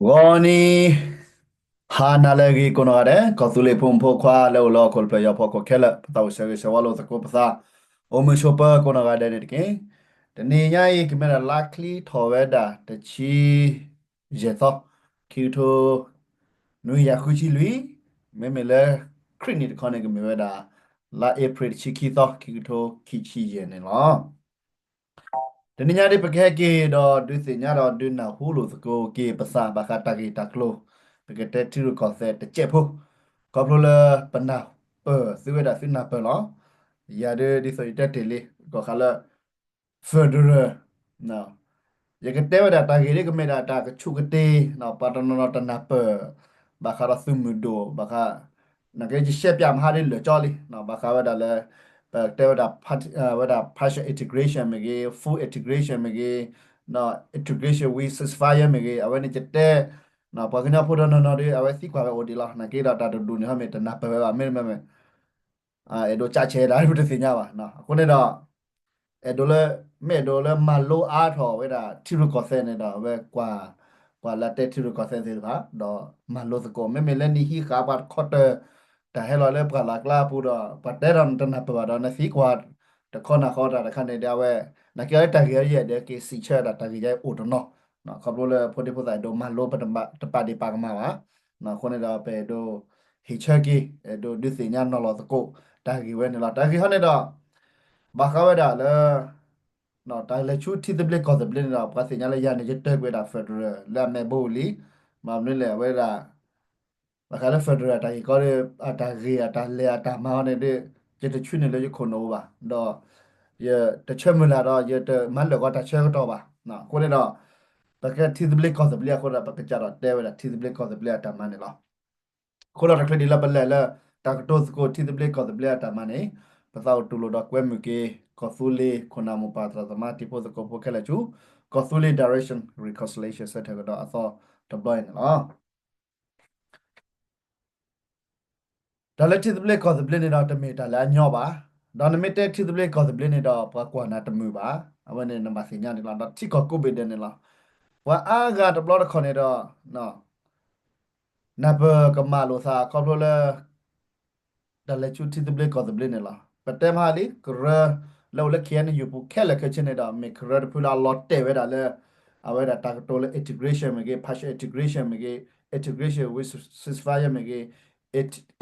Goni hana lagi kono ade kotule pumpo kwa lo lo kolpe ya poko kela tau sege sewalo tako pasa omu shopa kono ade ne ke tani nya yi kimera likely thoweda te chi jeto kito nu ya kuchi lui me me le krini de kone ke me weda la april chi ki to kito ki chi ye ne lo တနင်္လာနေ့ပခဲကေ တော့ဒုစညတော့ဒုနာဟူလို့စကိုကေပစာဘခတာကေတကလိုပကတဲ့တီရကောဆက်တချက်ဖို့ကောပလိုလာပနာပသဝဒစနာပလောရတဲ့ဒီဆိုတက်တယ်လေကောခလာဖက်ဒရယ်နော်ရကတဲ့ဝဒတာကေလေကမေတာတာကချုကတေနော်ပါတနောတနာပဘခရသုမဒိုဘခနကေဂျရှက်ပြမဟာလေလောကြောလီနော်ဘခဝဒလည်း แต่ว่าพัฒว่า partial integration มี full integration มีเนาะ integration with ceasefire มีเอาไว้ในจะแต่เนาะพอกันเอาพูดเนาะเนาะดิเอาไว้สิกว่าไปโอดีละนะเกดาตาดูเนี่ยมันจะนับไปว่าไม่ไม่ไม่อ่าเอโดจะเชดารู้ได้สิญาว่ะเนาะคนเนี่ยเนาะเอโดเลยไม่โดเลยมาโลอาทอเวลาที่รู้ก่อเส้นเนี่ยเนาะเว้กว่ากว่าละเตที่รู้ก่อเส้นสิครับเนาะมาโลสกอไม่ไม่เล่นนี่ฮีขาบัดคอเตอร์ หลักลาพูดว่าปัดได้รอนตันนับตัวดอนสีกว่าแต่คนน่ะเขาแต่คันเดียวว่านักเกี่ยวกับตะเกียบเดี๋ยวกี่สิเชื่อตะเกียบอุดเนาะเนาะเขาบอกเลยพอดีพอดีโดมันโลปตบตปาดีปากมาวะเนาะคนเดียวไปดูฮิเชอร์กี้ดูดิสิญาณนอลสกุตะเกียบเนี่ยละตะเกียบเนี่ยดอกบักเขาไว้ด่าเลยเนาะตายเลยชุดที่ตะเบลก็ตะเบลเนี่ยปัสสิญาณเลยยานจะเตะไว้ด่าเฟดเรอแล้วแม่บูลีมาเนี่ยแหละไว้ด่า bakala federal ta ko re ata ge ata le ata ma ne de je de chune le ko no ba do ye de che mu la do ye de man le ko ta che ko ba na ko ne do ba ka ti de ble ko de ble ko da ba ka ja do de wa ti de ble ko de ble ata ma ne lo ko lo ta kle di la ba le la ta ko to ko ti de ble ko de ble ata ma ne ba sa tu lo do kwe mu ke ko su le ko na mu pa tra ma ti po ko po ke la chu ko su le direction reconciliation set ko do aso to boy ne lo ဒါလည်း display cosplay နေတော့တမီတာလည်းညော့ပါဒါန မီတဲ့ display cosplay နေတော့ပကွာနာတမှုပါအဝနေနံပါတ်စညာနေလားတော့တိကောကိုဘီဒနေလားဝါအာဂါဒပလော့ခေါနေတော့နော်နဘကမာလိုသာကောပလိုလေဒါလည်းချူ display cosplay နေလားပတဲမဟာလီကရလောလက်ခဲနေယူပခဲလက်ခဲချနေတော့မေကရဖူလာလော့တဲဝဲဒါလည်းအဝဲဒါတာတိုလေ integration မကေ partial integration မကေ integration with ceasefire မကေ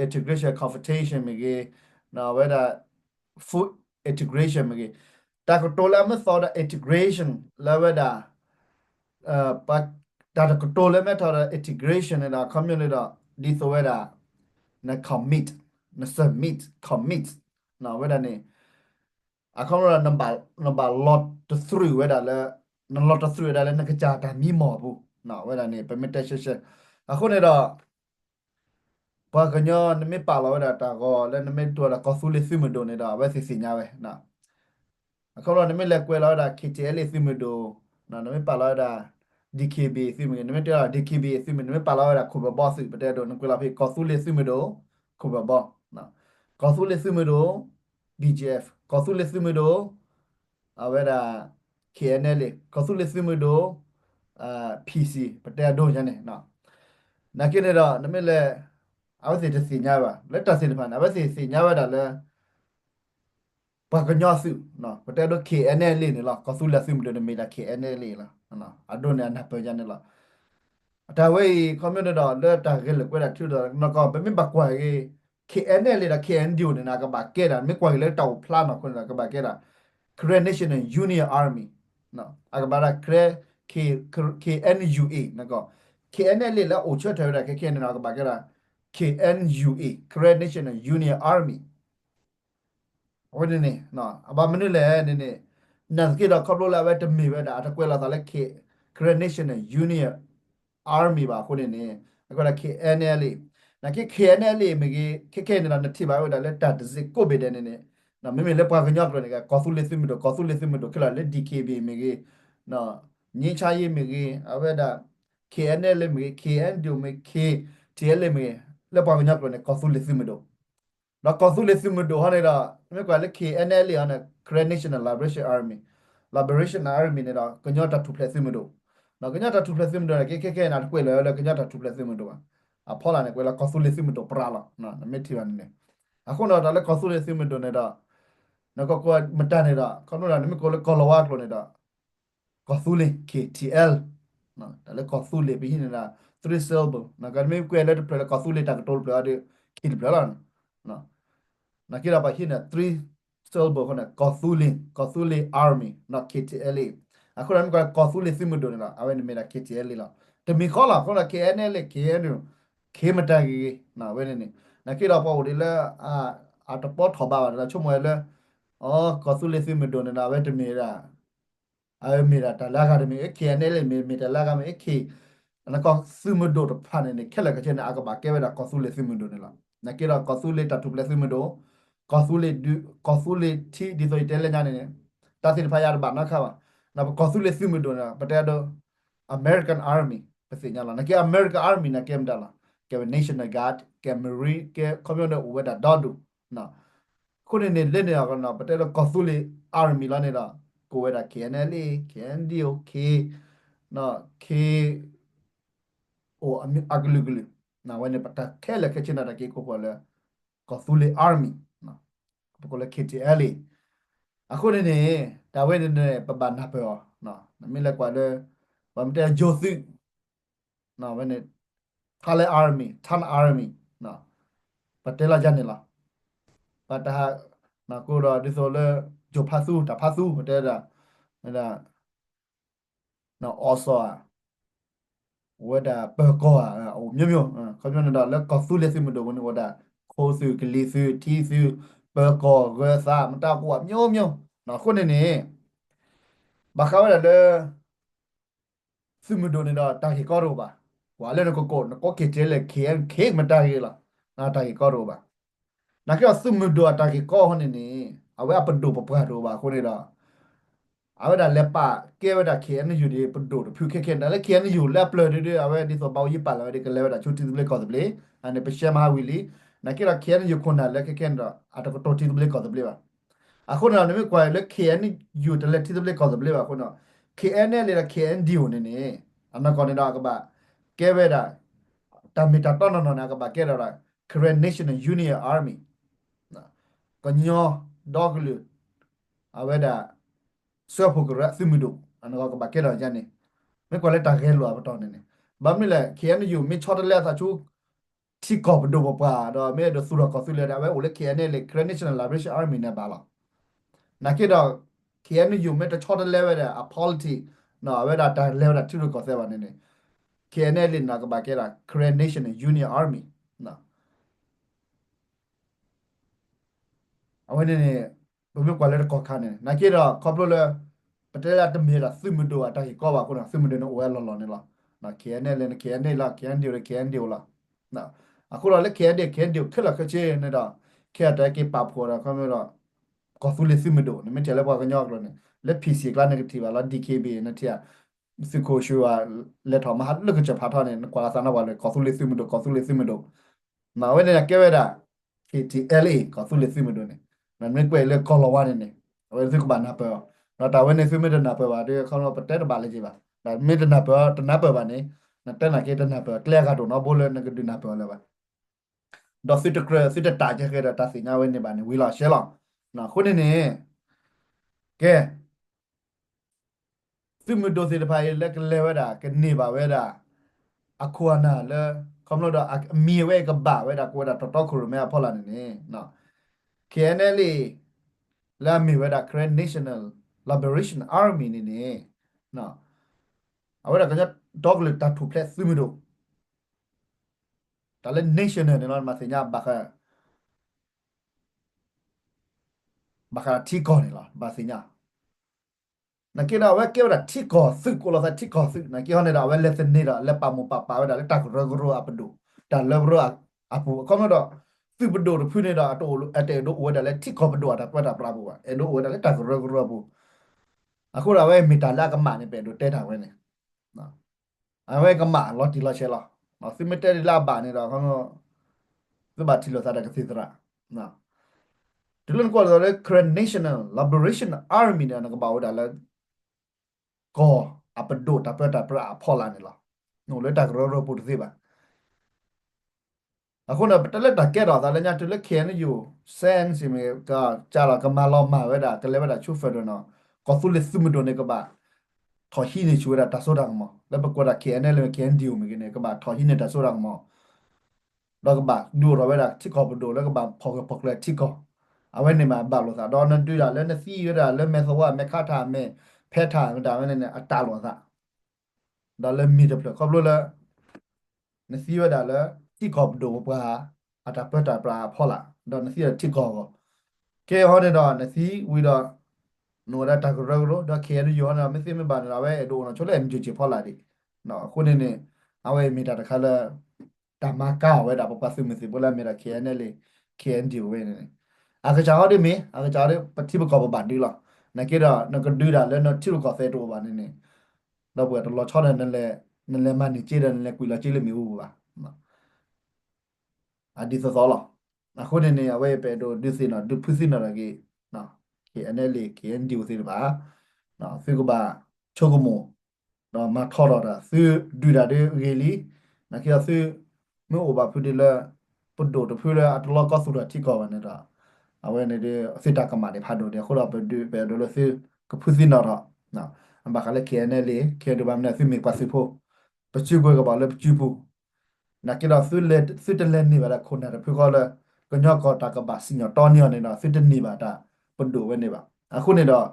integration confrontation မကြီးနော်ဝဲတာ food integration မကြီးတာကတိုလာမသောတာ integration လာဝဲတာအာပတ်တာကတိုလာမသောတာ integration နဲ့တာ community တော့ဒီဆိုဝဲတာန commit န submit commit နော်ဝဲတာနေအခုတော့ number number lot 3ဝဲတာလဲ lot 3ဒါလဲနကကြတာမိမော်ဘူးနော်ဝဲတာနေ permission အခုနေတော့ ဘာကညနမေပါလာဝဒတာကောလဲနမေတူလာကောဆူလေးစီမဒိုနေတာဝဲစီစီညာပဲနာအခုတော့နမေလက်ကွဲလာတာ KTL စီမဒိုနော်နမေပါလာတာ DKB စီမနမေတူလာ DKB စီမနမေပါလာတာခုဘဘောစီပတဲ့တော့နကွဲလာဖေကောဆူလေးစီမဒိုခုဘဘောနော်ကောဆူလေးစီမဒို BGF ကောဆူလေးစီမဒိုအဝဲတာ KNL ကောဆူလေးစီမဒိုအာ PC ပတဲ့တော့ညနေနော်နကိနေတော့နမေလက် အဝစီတစီညာပါလက်တစီတဖန်အဝစီစီညာပါဒါလဲဘာကညောစုနော်ပတဲတော့ KNL လေးနေလားကဆူလက်စုမလို့နေလာ KNL လေးလားနော်အဒိုနေနာပကြနေလားအတာဝေးကွန်မြူနတီတော့လက်တာကလေးကွဲတာထူတော့နကောဘယ်မဘကွာကြီး KNL လေးတာ KND နေနာကဘာကဲတာမကွာလေတောက်ဖလာနော်ခွန်းကဘာကဲတာ Korean National Union Army နော်အကဘာရာ K KNUA နကော KNL လေးလာအိုချတ်ထဲတာ KKN နာကဘာကဲတာ KNUA Korean National Union Army ဟိုဒီနေနော်အဘာမနလေနေနေနတ်ကေတော့ခေါပလိုလာပဲတမီပဲဒါအတကွဲလာတာလဲ K Korean National Union Army ပါခုနေနေအခုလာ KNL နာကေ KNL မကြီးခက်ခဲနေတာနတိပါဝဒါလဲတတ်စစ်ကိုဘေတဲ့နေနေနော်မေမေလက်ပွားကညော့ကလည်းကောဆူလက်စမီတော့ကောဆူလက်စမီတော့ခလာလက် DKB မကြီးနော်ညင်းချရေးမကြီးအဝဲဒါ KNL မကြီး KNDO မ K TL မကြီး လက်ပွားကညော့ကလည်းကောဆူလက်စမီတော့တော့ကောဆူလက်စမီတော့ဟာနေတာမြေကွာလက် KNL ဟာနဲ့ Korean National Liberation Army Liberation Army နဲ့တော့ကညော့တထူဖလက်စမီတော့နော်ကညတာ2 plus မတော့ကေကေကေနာကွေလောလောကညတာ2 plus မတော့အဖော်လာနေကွေလာကောဆူလေးစမတော့ပရာလာနော်နမေတီဝန်နေအခုတော့ဒါလည်းကောဆူလေးစမတော့နေတာနော်ကောကောမတန်နေတာခေါနော်နမေကောကောလဝါကလို့နေတာကောဆူလေး KTL နော်ဒါလည်းကောဆူလေးပြီးနေတာ 3 syllable နော်ကမေကွေလည်းပရကောဆူလေးတာကတိုးပရာဒီခိလပရာနော်နကိရာပါဟိနေ3 syllable ခေါ်နေကောဆူလေးကောဆူလေး army not KTL အခုရမ်းကကောဆူလေးစမတော့နေတာအဝဲနေမီလာ KTL လားတမီခေါ်လာခေါ်လာ KNL KN ခေမတကြီးနာဝဲနေနေနကိတော့ပေါ်ဒီလဲအာအတပေါ်ထဘာလာချုံမလဲအော်ကောဆူလေးစမတော့နေတာဝဲတမီရာအဲမီရာတလာကတမီ KNL မီမီတလာကမီ K နကောစမတော့တဖာနေနေခက်လက်ခချင်းအကဘာကဲဝဲတာကောဆူလေးစမတော့နေလားနကိတော့ကောဆူလေးတတူပလက်စမတော့ကောဆူလေးကောဆူလေးတီဒီဆိုတဲလဲညာနေတာစီဖာရဘာနာခါပါနာကောဆူလေးစမတော့နာပတဲတော့ American Army ပစိညာလာနကေ American Army နကေမတလာကေ National Guard ကေ Marine ကေ Community ဝဒဒါဒူနာခုနေနေလက်နေရကနာပတဲတော့ကောဆူလေး Army လာနေတာကိုဝဒ KNL KNDO K နော် K โอအဂလူဂလူနာဝနေပတာခဲလက်ခချနာတကေကိုပေါ်လဲကောဆူလေး Army နော်ပကိုလဲ KTL အခုနေနေဒါဝဲနေပပနာပြောနော်နမီလက်ကွာလဲဘာမတဲဂျိုစုနော်ဝဲနေထားလဲ Army ထန် Army နော်ပတဲလာကြနေလားပတာနော်ကိုတော့ဒီဆိုလဲဂျိုဖာစုတဖာစုပတဲတာအဲ့ဒါနော် also ဝဒပကောအမျိုးမျိုးခေါ်ပြနေတာလက်ကောဆူလက်စမတော့ဘနဝဒခိုးစုကလေးစုတီစုပကောရစာမတကွာမျိုးမျိုးနော်ခုနေနေဘာခါဝရလေစမတော့နေတာတာဟီကောရောပါဝါလေကိုကိုနကိုကေတဲလေခေခေမတာဟီလာနာတာဟီကောရောပါနာကေစမတော့တာဟီကောဟနေနေအဝဲပဒိုပပရောပါခုနေတာ အဝဲဒါလက်ပါကဲဝဒါခေနယူဒီပဒိုဖြူခေခေဒါလေခေနယူလက်ပလဒီဒီအဝဲဒီဆိုပေါယပါလာဒီကလေဝဒါချူတီဒလေကောဒဘလေအနေပရှမဟာဝီလီနာကေရာခေနယူခွန်ဒါလက်ခေခေဒါအတကတိုတီဒလေကောဒဘလေပါအခုနော်နမေကွာလက်ခေနယူဒလက်တီဒလေကောဒဘလေပါခုနော် KN လေ KND နေနေအမကောနေတာကပါကဲဝဒါတမီတာတော့နော်နာကပါကဲရတာ Korean National Union Army နော်ကညောဒေါဂလူအဝဲဒါ ဆွဲဖို့ကရသမှုတို့အနကဘာကဲတော့ဂျန်နေမေကွာလက်တာခဲလို့အပတော်နေနေဘာမလဲ KNU မေချော်တလက်သာချူတီကောဘဒိုဘပါတော့မေဒဆူရကောဆူလက်ဒါပဲ ole KNL လေ Korean National Liberation Army နဲ့ပါလားနာကေတော့ KNU မေတချော်တလက်ဝဲတဲ့ a polity နော်ဝဲဒါတာလဲဝဲဒါသူကောဆဲပါနေနေ KNL နာကဘာကဲတာ Korean National Union Army နော်အဝဲနေနေ ဘယ်ကွာလဲကောခါနေနာကေတော့ကောပလိုလဲပတဲလာတမေရာသုမတိုအတိုင်ကောပါခုနသုမတိုနော်ဝဲလော်လော်နေလားနာကေနဲလဲကေနဲလာကေန်ဒီရကေန်ဒီလာနာအခုတော့လဲကေဒီကေဒီခက်လာခချေနေတာကေတဲကေပပေါ်တာခမေတော့ကောသုလေသုမတိုနမေတဲလဲပွားကညောက်လို့နေလက် PC ကလာ negative လာ DKB နဲ့တည်းစကိုရှူရလက်ထော်မဟာလုကချဖာထားနေကွာဆာနာဝါလေကောသုလေသုမတိုကောသုလေသုမတိုနာဝဲနေကေဝဲတာ KTLA ကောသုလေသုမတိုနေ နမေကွဲလေကောလဝါနေနေဝဲသုကဘာနာပေါ်နော်တာဝဲနေဆွေးမေတနာပဲပါဒီခေါင်းတော့ပတဲတပါလေးကြီးပါဒါမေတနာပဲတနာပဲပါနေနတက်နာကေတနာပဲကလျာကတော့နော်ဘိုးလဲနကဒနာပဲလဲပါဒေါ်စစ်တကရစစ်တတာကြခဲ့တာစင်ညာဝဲနေပါနေဝီလာရှဲလောနော်ခုနေနေကဲသူမဒိုစီတဖိုင်လက်ကလဲဝဲတာကနေပါဝဲတာအခုနာလဲခေါမလို့တော့အမီဝဲကဘာဝဲတာကိုတာတော်တော်ခရမဲဖော်လာနေနေနော် KNL လာမီဝဲတာ Grand National Liberation Army နေနေနော်အဝရကကြ dog လက်တထူဖလက်သူမတို့ဒါလည်း national နေလားမစညာဘာခဘာခတီကောနေလားဘာစညာနကေနာဝဲကေဝရတီကောစုကိုလာတီကောစုနကေဟနေတာဝဲလက်စနေတာလက်ပါမပါပါဝဲဒါလက်တကရဂရအပဒူဒါလဘရအပူကောမတော့ သူဘဒိုဖူနေတာအတိုအတေဒိုဝဲဒါလက်တီကောဘဒိုတာပတ်တာပရာဘူအဲဒိုဝဲဒါလက်တကရဂရဘူးအခုတော့ဝဲမီတာလာကမနေပဲတို့တဲတာဝဲနေနော်အဝဲကမလော်တီလော်ချဲလောနော်စီမတဲလာဘာနေတော့ခေါင်းသဘာတီလောစားတဲ့ကစီတရာနော်ဒီလိုကောတော့ Korean National Liberation Army နဲ့ကဘာဝဒါလဲကောအပဒိုတာပတာပရာဖော်လာနေလားနိုလေတာကရောရောပုတ်သေးပါ အခုနတလက်တာကဲတော့ဒါလည်းညာတလက်ခဲနေယူစန်စီမေကကြာလာကမလောမှာဝဲတာကလေးဝဲတာချူဖဲတော့နော်ကောဖူလက်စုမတော့နေကပါထော်ဟီနေချူရတာဆိုတော့မလည်းပကွာတာခဲနေလေခဲန်ဒီယိုမကနေကပါထော်ဟီနေတာဆိုတော့မတော့ကပါဒူရဝဲတာချစ်ကောပဒိုလည်းကပါဖော်ကဖော်ကလက်ချစ်ကောအဝဲနေမှာဘာလို့သာတော့နတူရလည်းနစီရတာလည်းမေသောဝမေခါထာမေဖဲထာဒါဝဲနေအတာလို့သာဒါလည်းမီတယ်ဖလကောဘလို့လည်းနစီရတာလည်း ချစ်ကောပဒိုပါအတာပတာပလာဖော်လာတော့နစီရချစ်ကောကဲဟောတဲ့တော့နစီဝီတော့နိုရတာကရဂရိုတော့ခဲရယောနာမသိမဘာနာပဲဒိုနော်ချိုလဲအမြချေဖော်လာဒီနော်ခုနေနေအဝဲမီတာတခါလဲတမကာဝဲတာပပစုမစီဘလာမီတာခဲနေလေခဲန်ဒီဝဲနေအကချာဟောဒီမီအကချာရပတိဘကောဘာဒီလာနကေရာနကဒူရာလဲနော်ချီရကောဖဲတိုဘာနေနေတော့ဘွယ်တော့လောချောတယ်နဲ့လဲနဲ့လဲမနီချေတယ်နဲ့လဲကွီလာချေလေမီဘူးပါနော် အဒီသောလာအခုနေနေအဝဲပဲတော့ဒီစင်နော်ဒုဖစီနော်ကေနော် KNL KND ကိုသိတယ်ပါနော်ဖေကဘာချိုကမိုနော်မထော်တော့တာသူဒူတာတဲ့ရေလီနကေသူမို့ဘာဖူဒီလာပုဒ်တော့ဖူလာအတလောကဆူတာတိကောဝနေတာအဝဲနေတဲ့အစစ်တကမာတွေဖတ်တော့တယ်ခုတော့ဘဒူပဲတော့လို့သူကဖူစီနော်နော်အဘခါလေ KNL KND ဘာမနဲ့သူမိပါစီဖို့ပချူကိုကဘာလဲပချူဖို့ နကေတော့သူလက်သူတလက်နေပါလားခုနကဖူကောလဲကညော့ကောတာကဘာစညောတော်ညောနေတော့သူတနေပါတာပဒိုဝဲနေပါအခုနေတော့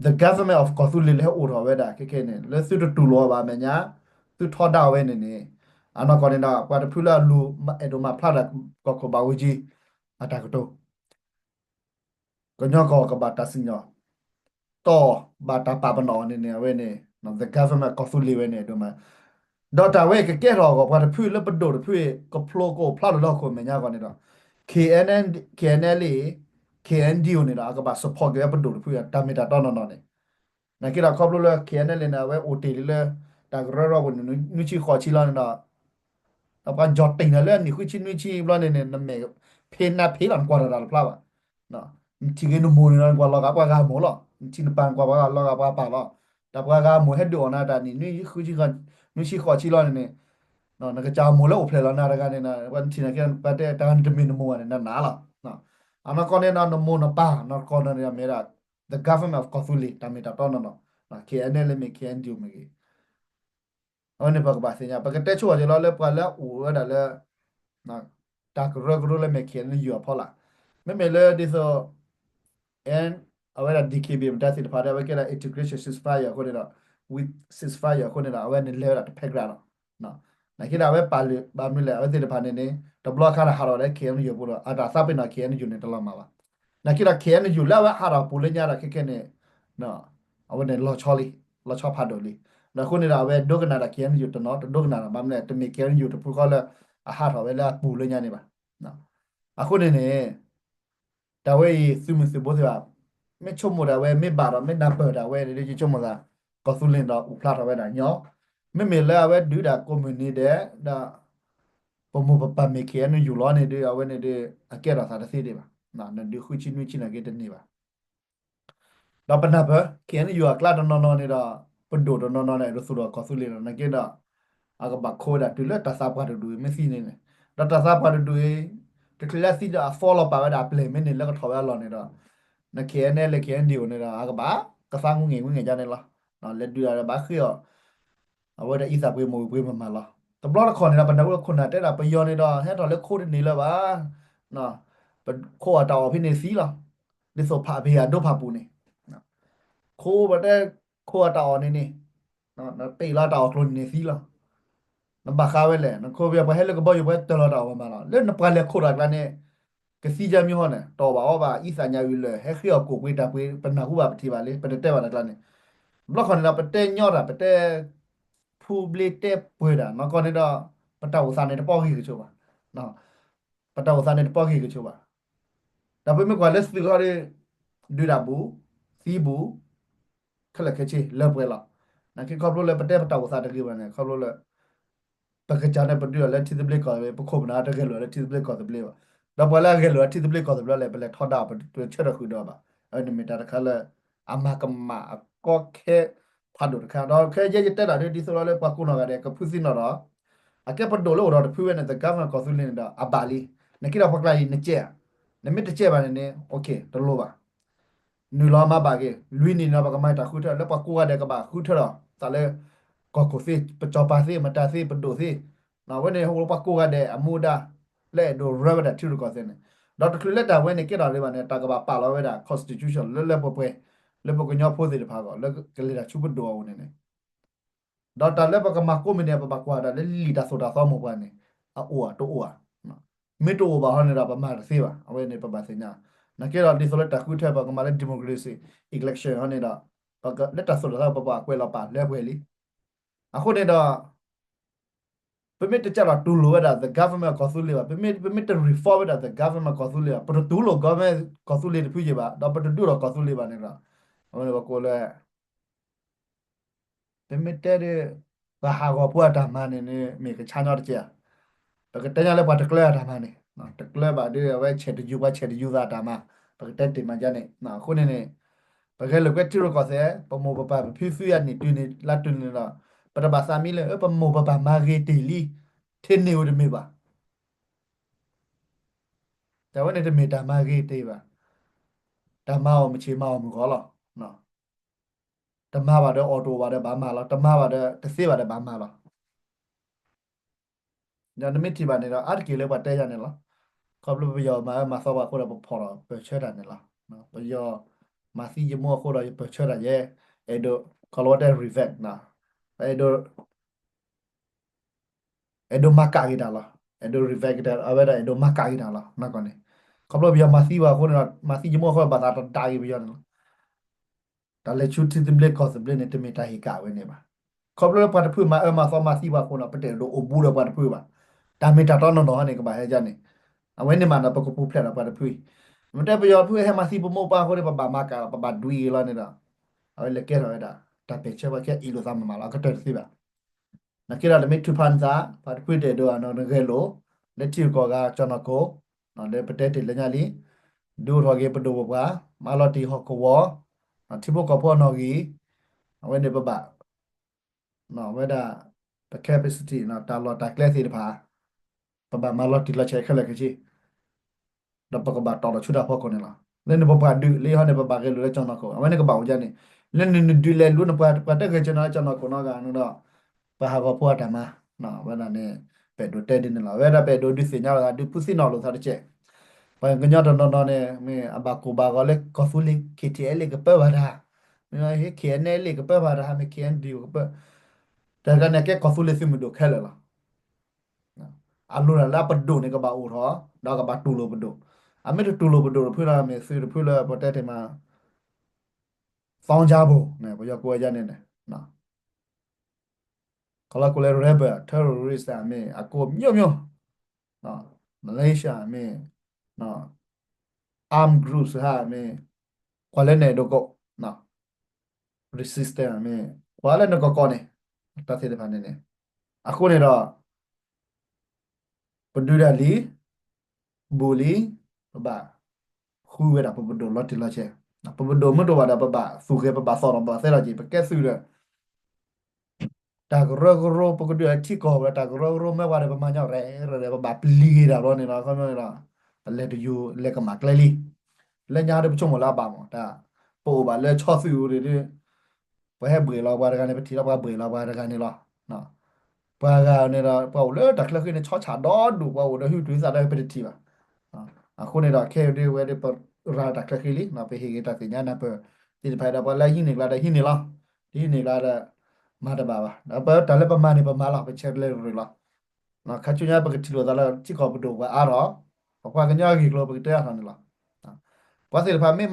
the government of Kothuli le o ro we da ke ke ne le su tu lo ba me nya tu tho da we ne ne ana ko ne da kwa de phula lu e do ma phla da ko ko ba wi ji ata ko to ko nyo ko ko ba ta sin nyo to ba ta pa ba no ne ne we ne no the government Kothuli we ne do ma ဒေါက်တာဝဲကကဲတော့ဘာတဖွေလပဒိုတဖွေကဖလိုကိုဖလာတော့ကိုမညာကနေတော့ KNN KNL KNDO နေတာကဘာ support ကပဒိုဖူရတာမီတာတော့နော်နော်နေနကိရာခေါပလိုလ KNL နေဝဲ OT လေတာဂရရဘနနုချီခေါ်ချီလာနေတာအပဂျော့တိန်လည်းနိခွချီနုချီဘလနေနေနမေဖေးနာဖေးလန်ကွာရာဖလာပါနော်ချီကနမိုနန်ကွာလောကကွာကမောလောချီနပန်ကွာပါလောကပါပါလောတပွားကမိုဟက်ဒိုနာတာနိနုခွချီကနုချီခေါ်ချီလာနေနေနော်ငါကြော င်မိုလို့ဖလေလာနာရကနေနာဝန်ချီနကန်ပတ်တဲ့တန်တမင်မိုနဲ့နာနာလားနော် ana kone na no mona pa na kone ya mera the government of Kothuli tamita to no no na KNL me KNDU me ki one pa ba senya pa te chua je lo le pa la u da le na ta gro gro le me KNDU pa la me me le this so and awara DKB mta si pa da ba ke la integration ceasefire ko ne da with ceasefire ko ne da awa ne le da pe gra no no na ki da we pa le ba mi le awa si da pa ne ne တဘလခါဟာရတဲ့ KNU ပို့တော့အတာစပင်နာ KNU နဲ့တလမှာပါနကိရာ KNU လာဝဟာရပူလညာရခက်ခဲနဲ့နော်အဝနဲ့လောချောလီလောချောဖတ်တော်လီနခုနေတာပဲဒုက္ခနာတာ KNU တနော်ဒုက္ခနာတာဘာမလဲတမီ KNU တပူကလည်းအဟာရပဲလာပူလညာနေပါနော်အခုနေနေတဝဲစုမစုဘောစပါမေချုံမတာဝဲမေပါတော့မေနာပါတာဝဲဒီချုံမတာ ကောစုလင်တော့ဥဖလာတော့ဝဲတာညောမေမေလာဝဲဒူတာကွန်မြူနီတဲ့ဒါပမပပမေကေနယူလောနေတဲ့အဝနေတဲ့အကဲရသာတသိတယ်ပါနော်နဒီခုချင်းနွချင်နေတဲ့နေပါတော့ပနဘကေနယူအကလာတော့နော်နေတော့ပဒိုတော့နော်နော်နေရဆိုတော့ကောဆူလီနကေတော့အကဘခိုးတာတူလက်တဆာပါတူမစီနေနေတော့တဆာပါတူတကလစီဒါ follow ပါတာ play မနေလည်းထော်ရလောနေတော့နကေနဲလေကေဒီနေတော့အကဘာကစားငွေငွေကြနေလား နော်လက်တူရပါခေောအဝဒအီစာပွေးမွေးပွေးမမလားတဘလခေါ်နေတာဘဏ္ဍဝခုနတဲ့တာပယောနေတော့ဟဲ့တော့လေခိုးနေလပါနော်ခိုးအတော်ဖိနေစီလားဒီဆိုဖာဖေးဒုဖာပူနေနော်ခိုးဘတဲ့ခိုးအတော်နေနေနော်နော်တေလာတော်ကလုံးနေစီလားနဘခါဝဲလေနခိုးပြဘဟဲလေကဘောယဘတော်တော်မမလားလေနပလေခိုးရကလည်းကစီကြမျိုးဟောနေတော်ပါဟောပါဤစာညာယူလေဟဲခရီယောကိုကွေးတာကွေးပနာဟုပါပတိပါလေပတဲ့ပါလားကလည်း ဘလခေါ်နေတာပတဲ့ညော့တာပတဲ့ဖူဘလီတက်ပွေတာမကောနေတော့ပတောက်စားနေတပေါ့ခိကချိုပါနော်ပတောက်စားနေတပေါ့ခိကချိုပါဒါပေမဲ့ကွာလက်စပီကားဒူဒါဘူးစီဘူးခလခချေလက်ပွဲလာနကေခေါပလိုလက်ပတဲ့ပတောက်စားတကေပါနေခေါပလိုလက်ပကကြတဲ့ပတူလက်တီဒဘလကောပဲပခုမနာတကယ်လို့လက်တီဒဘလကောဒဘလပါတော့ဘလာကလို့တီဒဘလကောဒဘလလည်းဘလက်ထော်တာပတူချက်ရခုတော့ပါအဲ့ဒီမီတာတခါလက်အမကမ ကောခဲ ဖတ်တော့ခါတော့ခဲကြကြတက်တာဒီဆိုတော့လေပကုနာကတဲ့ကဖုစီနော်တော့အကဲပဒိုလို့တော့ဖူးရတဲ့ government consultant တော့အပါလီနကိရဖကလိုက်နကျက်နမစ်တကျက်ပါနေโอเคတလို့ပါနူလာမပါကေလူနီနာဘကမိုက်တာခုထလက်ပကူရတဲ့ကပါခုထတော့တလဲကောကိုစီပချောပါစီမတာစီပဒိုစီနော်ဝနေဟိုပကူရတဲ့အမူဒါလဲဒိုရဘဒတူကောစနေဒေါက်တာခလလက်တာဝဲနေကိရလေးပါနေတာကပါပါလာဝဲတာ constitution လဲလဲပွဲပွဲ လဲပကညောဖိုးစီတဖာကောလဲကလေးတာချူပဒိုဝနေနေဒေါက်တာလဲပကမကိုမနေပပကွာတာလဲလီတာဆိုတာသောမပွားနေအိုအတိုအိုအနော်မီတိုဘာဟနေတာပမာစေးပါအဝဲနေပပစညာနကေရာဒီဆိုလက်တခုထဲပကမလဲဒီမိုကရေစီ election ဟနေတာပကလက်တဆိုတာပပကွဲလာပါလဲပွဲလီအခုနေတော့ permit တကြတော့တူလို့ရတာ the government ကောသူလေးပါ permit permit to reform တာ the government ကောသူလေးပါပတူလို့ government ကောသူလေးတပြည့်ပါတော့ပတူတော့ကောသူ လေးပါနေတာဟိုလည်းကိုလည်း permit တဲ့ဘာဟာကောပွားတာမနေနေမိကချာတော့ကြပကတညာလည်းပါတကလဲတာမနေနော်တကလဲပါဒီဝဲချက်တူပါချက်တူသာတာမပကတက်တင်မကြနေနော်ခုနေနေပကဲလောကတိရကောစေပမောပပဖီဖီရနေတူနေလာတူနေတော့ပရဘာစာမီလေပမောပပမာဂေတီလီထင်းနေဦးတမေပါဒါဝနေတမေတာမာဂေတေပါဓမ္မအောင်မချေမအောင်မကောလော နော်ဓမ္မပါတော့အော်တိုပါတော့ဘာမှလားဓမ္မပါတော့တစ်စေးပါတော့ဘာမှလားညနမီတီပါနေတော့အာကီလေးပါတဲရနေလားခေါပလပယောမာမဆောပါခေါ်တော့ဖော်တော့ပချဲတာနေလားနော်ပယောမာစီယမောခေါ်တော့ပချဲတာရဲ့အဲ့တော့ခေါ်လို့တဲ့ revert နော်အဲ့တော့အဲ့တော့မကာဂီတာလားအဲ့တော့ revert တာအဝဲအဲ့တော့မကာဂီတာလားနော်ကောနေခေါပလပယောမာစီပါခေါ်တော့မာစီယမောခေါ်ပါတာတာဂီပြောနော် ဒါလည်းချူတီတဘလက်ကောစဘလက်နဲ့တမီတာဟီကာဝဲနေပါခေါပလပတ်ဖူမာအမဆောမာစီပါခေါ်တော့ပတဲ့တော့အဘူတော့ပတ်ဖူပါဒါမီတာတော့နော်နော်ဟနေကပါဟဲကြနေအဝဲနေမှာတော့ပကပူဖလက်တော့ပတ်ဖူမတက်ပြောဖူဟဲမာစီပမောပါခေါ်တယ်ပပမာကာပပဒွီလာနေတာအဝဲလက်ကဲတော့ဒါဒါပေချက်ပါကဲအီလိုသမမလာကတဲ့စီပါနကိရလမီတူဖန်စာပတ်ဖူတဲ့တော့နော်ငယ်လို့လက်တီကောကကျွန်တော်ကိုနော်လေပတဲ့တယ်လညာလီဒူရောကေပဒူဘပါမာလော်တီဟောက ဝတိဘကပေါ်နော်ကြီးအဝဲနေပပနော်ဝဲဒါ the capacity နော်တာလော်တာကလက်စီတပါပပမာလော်တီလက်ချက်ခက်လက်ကကြီးဒပကဘာတော်ချူတာဖောက်ကုန်လားလဲနေပပဒူလေဟနေပပကလေးကျွန်တော်ကိုအဝဲနေကပောင်ကြနေလဲနေဒူလဲလူနပပတက်ခကျွန်တော်ကျွန်တော်ကိုနော်ကနော်တော့ဘာဟာကပေါ်တာမနော်ဝဲဒါနေပဲဒိုတဲဒီနလားဝဲဒါပဲဒိုဒီစညာလာဒူပုစီနော်လို့သာတဲ့ ချက်ဘာကညတော့တော့တော့နေမင်းအဘကိုဘာကလည်းကောဖူလီ KTL ကပဲပါတာမင်းဟဲ KNL ကပဲပါတာမ KND ကပဲဒါကလည်းကကောဖူလီစီမဒိုခဲလာအလူလာပဒိုနေကဘာဦးတော့တော့ကဘာတူလို့ပဒိုအမေတူလို့ပဒိုဖွေးလာမယ်ဆွေဖွေးလာပတက်တယ်မှာဖောင်းကြဖို့နဲ့ဘရောကိုရနေတယ်နော်ကလာကိုလေရဘယ် terrorist အမေအကိုမြို့မြို့နော်မလေးရှားအမေ နော် arm groups ဟာအမေကွာလဲနေတော့ကောနော် resistant အမေကွာလဲနေကောကောနေတတ်တယ်ဖာနေနေအခုနေတော့ပဒူရလီဘူလီဘာခူဝဲတာပပဒိုလော်တီလာချေပပဒိုမတော်ပါတာပပစုခဲပပဆောတော့ပါဆဲလာကြည့်ပကဲဆူရတာဂရဂရပကဒူအချီကောဘတာဂရဂရမဲဝါရပမညောရဲရဲပပပလီတာရောနေလားခေါနေလား လက်တယူလက်ကမကလလီလက်ညာတဲ့ချုံမလာပါမဒါပိုပါလက်ချော့စီဦးတွေဘယ်ဘွေလောက်ပါတကနေပတိလောက်ပါဘွေလောက်ပါတကနေလားနော်ဘာကနေတော့ပေါ့လေတက်လက်ခင်းချောချာတော့ဒူပေါ့ဝဒဟူတွေးစားတဲ့ပတိတီပါအခုနေတော့ခဲတွေဝဲတဲ့ပရာတက်လက်ခီလီနော်ပေဟေကတက်ညာနာပဒီဖိုင်တော့လာဟင်းနေလာတဲ့ဟင်းနေလားဒီနေလာတဲ့မာတပါပါတော့ပတလည်းပမာနေပမာလားပချက်လေရလားနော်ခချွညာပကတိလို့ဒါလာချိခေါ်ပဒိုကအားတော့ ဘကွာကညာကြီးကလောပကတဲ့ဟာနေလားဘာစီဖာမေ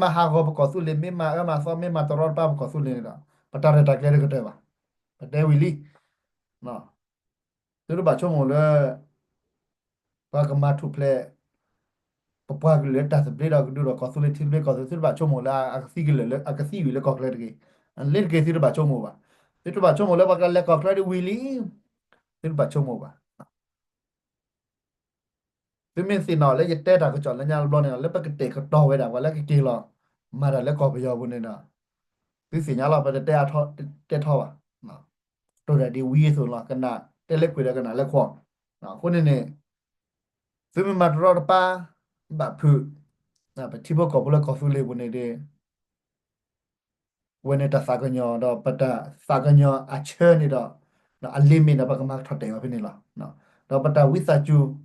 မဟာဂောပကောဆုလေမေမအမဆောမေမတရောပါပကောဆုလေနေတာပတာရတာကဲရကတဲ့ပါပတဲဝီလီနော်သူတို့ဘာချုံမလဲဘာကမထုဖလေပပွားကလေးတာစပလေးတော့ဒူတော့ကောဆုလေတီလေကောဆုသူတို့ဘာချုံမလားအကစီကလေအကစီဝီလေကောကလေတကေအလစ်ကေသူတို့ဘာချုံမပါသူတို့ဘာချုံမလဲဘာကလေကောကလေဝီလီသူတို့ဘာချုံမပါပြင်းစင်တော့လေရတဲ့တာကကြော်လညာဘလောနေလေပကတဲ့ကတော့ဝဲတာဝါလေကေလောမာရလေကောပယောဘူးနေတာပြသူစညာလာပတဲ့တက်ထောတက်ထောပါနော်တော်တယ်ဒီဝီးဆိုလားကနာတက်လက်ခွေကနာလက်ခွန်နော်ခုနေနေသူမမတော်ပါဘာဖူနော်ပတိဘကောဘလကောဖူလေးဘနေတဲ့ဝနေတစာကညောတော့ပတစာကညောအချဲနေတော့နော်အလီမီနပကမထတဲ့ဖြစ်နေလားနော်တော့ပတဝိစာကျူပစတ်ခေါ်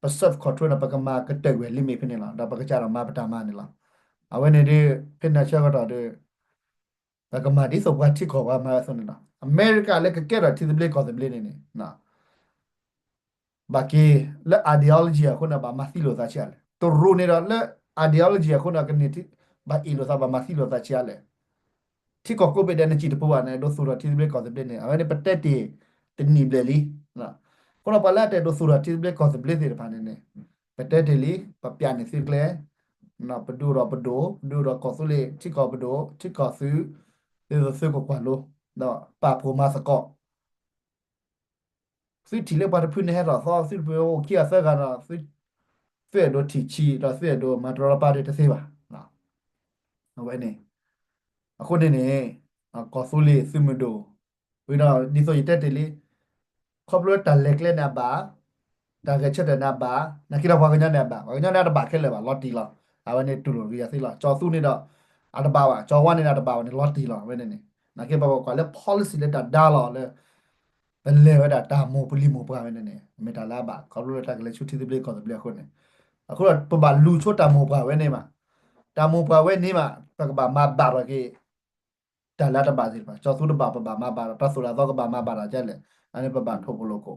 passive control ပကမာကတက်ွယ် limit ဖြစ်နေလားဒါပကကြတော့မပတာမနေလားအဝနေဒီဖြစ်နေချက်ကတော့ဒီပကမာဒီဆိုဘာတိခေါ်ပါမှာဆိုနေတာ America လည်းကကက်တော့ feasibility possibility နေနေနော်ဘာကီလက် ideology ခုနဘာမသိလို့သားချက်လဲသူရူနေတော့လက် ideology ခုနကနေတိဘာအီလို့သားဘာမသိလို့သားချက်လဲတိကောကိုပဲတဲ့နေချီတပူပါနေတော့ဆိုတော့ feasibility possibility နေအဝနေပတက်တီတနီဘလေလီနော် ကိုတော့ပလာတဲ့တို့ဆိုတာ display possibility တပါနေနေပတက်တယ်လီပပြနေစီကလေနော်ပဒူရပဒိုဒူရကောဆူလေချီကောပဒိုချီကောဆူဒီလိုဆူကောကွာလို့တော့ပါဖိုမာစကောဆွတီလေပါတဖွနေဟဲ့တော့ဆောဆွတီဘောကီအဆက်ကနာဆွဖဲတို့တီချီတော့ဆွဲတို့မတော်ပါတဲ့တသေးပါနော်ဟိုဘယ်နေအခုနေနေကောဆူလေဆွမဒိုဝိနာဒီဆိုရတက်တယ်လီ ะพูมาสกอซื้อที่เรียกว่าพื้นให้เราซ้อซื้อไปโอเคียเสกันนะซื้อเสื้อโดทีชีเราเสื้อโดมาตรปาเดตเสบะนะเอาไว้เนี่ย အခုနေနေကောဆူလီစီမဒိုဝိတော့ဒီဆိုရတဲ့တလေခေါပလိုတလက်လက်နာပါတာကချက်တဲ့နာပါနကိရဘာကညာနာပါဘာကညာနာတပါခဲလေပါလော်တီလာအဝနေတူလိုရီယာစီလာကြော်စုနေတော့အတပါပါကြော်ဝနေတာတပါပါနေလော်တီလာဝဲနေနေနကိဘာဘာကလည်း policy လက်တာဒါလာလေဘယ်လေဝဲတာတာမိုပလီမိုပါဝဲနေနေမေတာလာပါခေါပလိုတကလည်းချူတီဒီဘလေကောဘလေခုနေအခုတော့ပပလူချိုတာမိုပါဝဲနေမှာတာမိုပါဝဲနေမှာပကဘာမဘာရကေ တာလာတပါစီပါကျော်စုတပါပပါမပါတာဆိုလာတော့ကပါမပါတာကြက်လေအဲ့ပပထုတ်ဖို့လို့ကို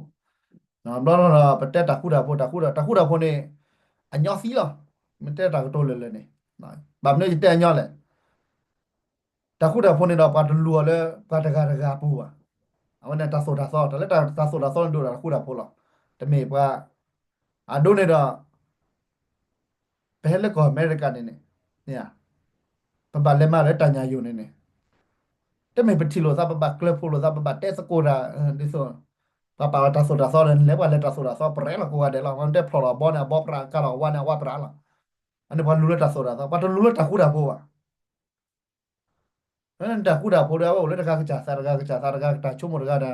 နော်တော့တော့ပတက်တာခုတာဖို့တာခုတာတခုတာဖို့နေအညောစီလောမတက်တာတော့လေလေနေနော်ဘာမနေတက်ညောလေတခုတာဖို့နေတော့ပါတလူလေပါတကာတကာပူပါအဝနဲ့တဆိုတာဆောတလက်တာတဆိုတာဆောတို့တာခုတာဖို့လောတမေပွားအဒိုနေတော့ဘယ်လက်ကောအမေရိကန်နေနေညာပပလက်မလည်းတညာယူနေနေ တမေပတိလိုသပပကလဖိုလိုသပပတက်စကိုရာဒီဆိုပပဝတာဆိုတာဆောရန်လေပါလက်တာဆိုတာဆောပရဲလာကိုရတဲ့လာဝန်တက်ဖလောဘောနာဘောပရာကာလာဝနာဝပရာလာအနေဘာလူလက်တာဆိုတာသပတလူလက်တာခုတာဘောပါအဲ့ဒါခုတာဖိုးတယ်ဘောလက်တကကချာစာရကကချာစာရကတာချုံမရကတာ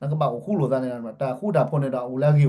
နကဘာခုလိုသားနေတာတာခုတာဖိုးနေတာဦးလာကြီး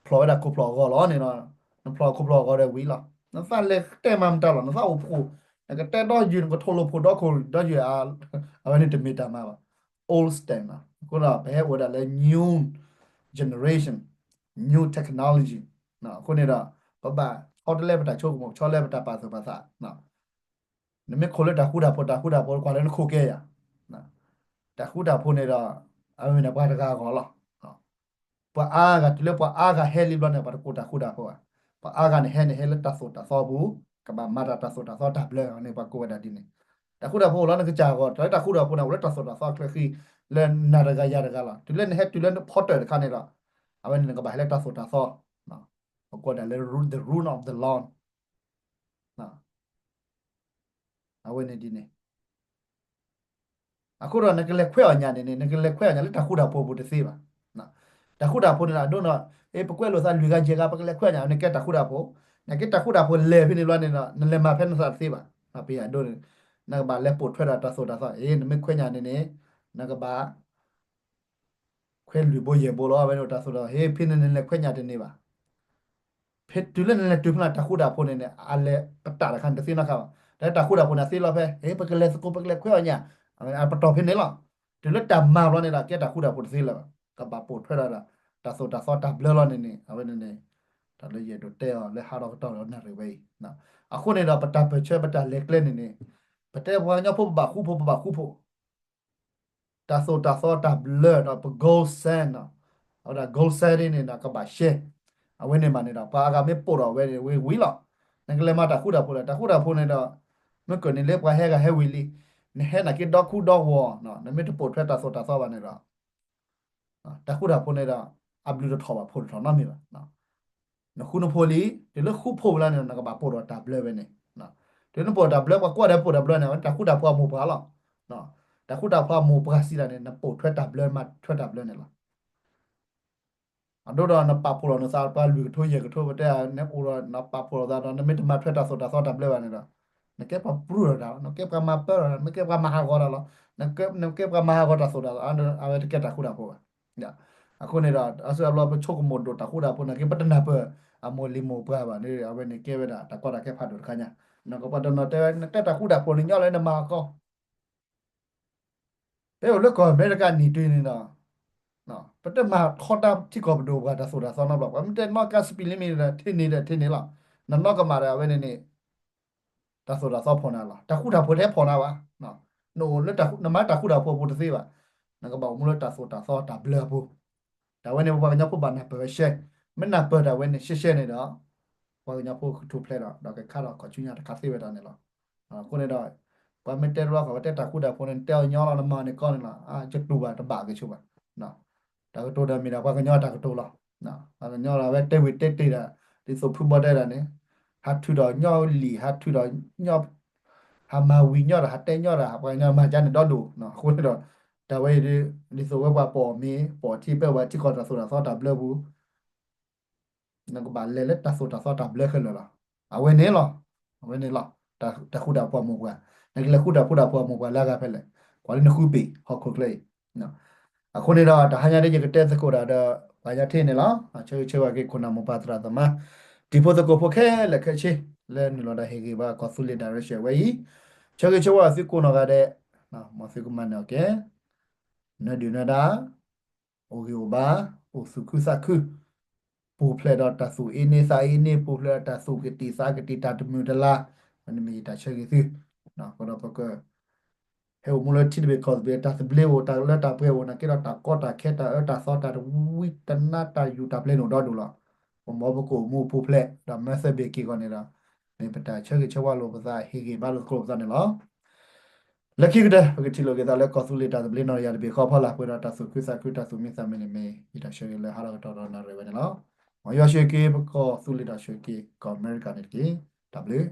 နော်ဒါဂီတာတခုတာဖုန်နေမိပကြီးပပနေလားဒါလည်းတခုတာဖုန်နေနေအောက်ဘဝဲဒါလည်းတဆိုတာဆောဘူးအောက်လည်းတဆိုတာဆောခလခိတသေးပါအမေနဲ့ပပစညာကြနေပမစညာတာကြီးဝဲနေတာညောလားကိုတော့ပမတဲဝဲတာလဲမာတာတမီမီနေတာ potter အော်ပပလဲဝဲတာ potter ဝဲနေ potter ဝဲနေပပကတော့ဝဲတာချိကတော့ပပ flora ko flogo lo ne no no flo ko flogo de wi lo no fa le te mam ta lo no fa o phu na ka te do yun ko tholo phu do ko do yu a a ne de meta ma ba old standard ko la be wo da le new generation new technology နော်ခုနေတာပပဟောတလဲပတာချုပ်ကိုချောလဲပတာပါဆိုပါစနော်နမေခိုလက်တာခုတာပေါ်တာခုတာပေါ်ကွာလဲခုကဲရနော်တာခုတာဖို့နေတော့အမေနဘာတကားကောလား ပအာကတလေပအာကဟဲလီဘလနဲ့ပါကိုတာခုတာဟောပအာကနဲ့ဟဲနဲ့ဟဲလတာဆိုတာသောဘူးကဘာမာတာတာဆိုတာသောတာဘလဲနဲ့ပါကိုဝဒဒီနေတခုတာဟောလာနကကြာကောတခုတာဟောနာဝလက်တာဆိုတာသောကလခီလဲနာရကရရကလာတလေနဲ့ဟဲတလေနဲ့ဖော့တယ်ခါနေတော့အဝဲနဲ့ကဘာဟဲလတာဆိုတာသောနော်ကိုတာလေ root the rune of the lawn နော်အဝဲနဲ့ဒီနေအခုတော့ငကလေခွဲ့အောင်ညာနေနေငကလေခွဲ့အောင်ညာလက်တခုတာပို့ဖို့တသေးပါတခုတာဖို့နေတာတော့တော့အေးပကွက်လို့စားလူကကြေကပ ကလက်ခွက်ညာနေကတခုတာဖို့နကတခုတာဖို့လဲဖိနေလွှမ်းနေတော့နလဲမဖက်နစားသေးပါမပေးရတော့နကဘာလက်ပို့ထွက်တာတဆိုတာဆိုအေးနမခွက်ညာနေနေနကဘာခွဲလူဘရေဘောလောပဲတော့တဆိုတော့ဟေးဖိနေနေလက်ခွက်ညာတင်နေပါဖက်တူလည်းနေတူဖလာတခုတာဖို့နေနေအလဲပတရခန်တသိနခါဒါတခုတာဖို့နေသိလောဖဲဟေးပကလက်စကိုပကလက်ခွက်ညာအပ တော်ဖိနေလားဒီလက်တမလောနေတာကဲတခုတာဖို့သိလားကဘာပို့ထွက်လာတာဒါဆိုတာစောတာဘလလနေနေအဝနေနေဒါလည်းရတော့တဲလေဟာတော့တော့နေရဝေးနော်အခုနေတော့ပတာပချေပတာလက်ကလက်နေနေပတဲဘွားညဖို့ဘာခုဖို့ဘာခုဖို့ဒါဆိုတာစောတာဘလတော့ပဂိုဆန်နော်ဟုတ်တာ goal setting နေတာကပါရှဲအဝင်းနေမှာနေတာပါကမေပို့တော့ဝဲဝေးဝီလောက်နကလေမတာခုတာပို့တာတခုတာပို့နေတော့မကွနေလေပွားဟဲကဟဲဝီလီနေဟဲနာကိတော့ခုတော့ဝနော်နမေတပို့ထွက်တာဆိုတာသောပါနေတော့ တခုတာပို့နေတော့အဘလူတော့ထောပါပို့တော့နော်မြေပါနော်နခုနဖိုလီဒီလိုခုပို့လာနေတော့ကပါပို့တော့ဒါဘလပဲနေနော်ဒီလိုပို့တာဘလကကွာတယ်ပို့တာဘလနေတခုတာပို့မို့ပါလောက်နော်တခုတာပို့မို့ပါစီလာနေနပို့ထွက်တာဘလမှာထွက်တာဘလနေလားအဒိုတော့နပပူရနစာပါလူထိုးရကထိုးတဲ့နေပူရနပပူရဒါနမစ်မထွက်တာဆိုတာဆိုတာဘလဲပါနေတာနကေပပူရတာနကေပမပရနကေပမဟာဂောရလောနကေနကေပမဟာဂောတာဆိုတာအန်အဝဲတကတာခုတာပေါ့ညာအခုနေတာအဆအဘလပ ချုပ်မဒိုတာခုတာပေါ့နကေပတနာပအမိုလီမိုပပါနေအဝဲနေကေဝတာတကောတာကေဖတ်တို့ခညာနကပတနတဲ့တက်တာခုတာပေါ့ညောလဲနမာကောဘယ်လိုကောအမေရိကန်နေတွင်းနေတာနော်ပတမခေါ်တာတိကောဘဒိုကဒါဆိုတာဆောင်းတော့ဘာမတဲ့နောက်ကစပီလီမီရထင်းနေတဲ့ထင်းနေလားနနောက်ကမာရဝဲနေနေဒါဆိုတာဆော က်ဖော်နာလားတခုတာဖို့တဲ့ဖော်နာပါနော်နိုလက်တခုနမတခုတာဖို့ဖို့တသေးပါနကဘောမလို့တာဆိုတာဆောတာဘလဘူးဒါဝဲနေဘာညဖို့ဘာနာပဲရှဲမနာပဒါဝဲနေရှဲရှဲနေတော့ဘာညဖို့ထူဖလက်တော့တော့ခါတော့ကချူညာတခါသေးဝဲတာနေလားအာကိုနေတော့ဘာမတဲရောကဝတဲ့တခုတာဖို့နေတဲညောလာနမနေကောနေလားအာချက်တူပါတပါကချုပါနော်ဒါကတိုတာမီတာဘာကညောတာကတိုလာနော်ဘာကညောတာပဲတိတ်ဝိတိတ်တိတ်တာဒီဆိုဖူဘတဲ့တာ ਨੇ ဟာထူတော့ညောလီဟာထူတော့ညောဟာမဝီညောတာဟာတဲညောတာဘာညောမှာကြတယ်တော့လို့နော်ခုနေတော့ ဒါဝဲဒီဒီဆိုဝဲပါပေါ်မင်းပေါ်တိပဲဝဲတိကောတာဆိုတာသောတာဘလဘူးနကဘာလဲလက်တာဆိုတာသောတာဘလခလလာအဝဲနေလောအဝဲနေလောတာတခုတာပေါ်မကွာနကလခုတာခုတာပေါ်မကွာလာကဖက်လေကွာလနခုပေဟောက်ခုကလေးနော်အခုနေတော့ဒါဟာညာတဲ့ကတဲ့စကိုတာတော့ဘာညာထင်းနေလားအချေချေဝကေခုနမပါတရာသမဒီဖို့တကိုဖို့ခဲလက်ခချေလဲနလောဒါဟေကေဘာကောဆူလီဒါရရှေဝေးချေချေဝါစီကိုနော်ကတဲ့နော်မစီကမနော်ကေ နဒီနဒါအိုဂီယိုဘာအိုစုခုစခုပူဖလက်တော့တဆူအင်းနေစာအင်းနေပူဖလက်တဆူကတိစာကတိတတမြူဒလာမနမီတာချေကေစီနော်ကောတော့ပက he o mulo chid be cause be ta ble wo ta la ta pwe wo na ke ta ko ta khe ta ta so ta wi ta na ta yu ta ble no do do la o mo bo ko mu pu ple da ma se be ki ko ne da ne pa ta che ke che wa lo ba sa he ge ba lo ko ba ne lo လက်ခိကတဲ့ပကတိလိုကေတာလက်ကောဆူလီတာဘလ င်းနော်ရတဲ့ဘေခေါ်ဖလာပွေတာတဆုခွိစာခွိတာဆုမင်းစာမင်းနေမေဤတာရှေလေဟာရတော်တော်နာရဝဲနော်မယောရှေကေဘကောဆူလီတာရှေကေကောအမေရိကန်နေကေ W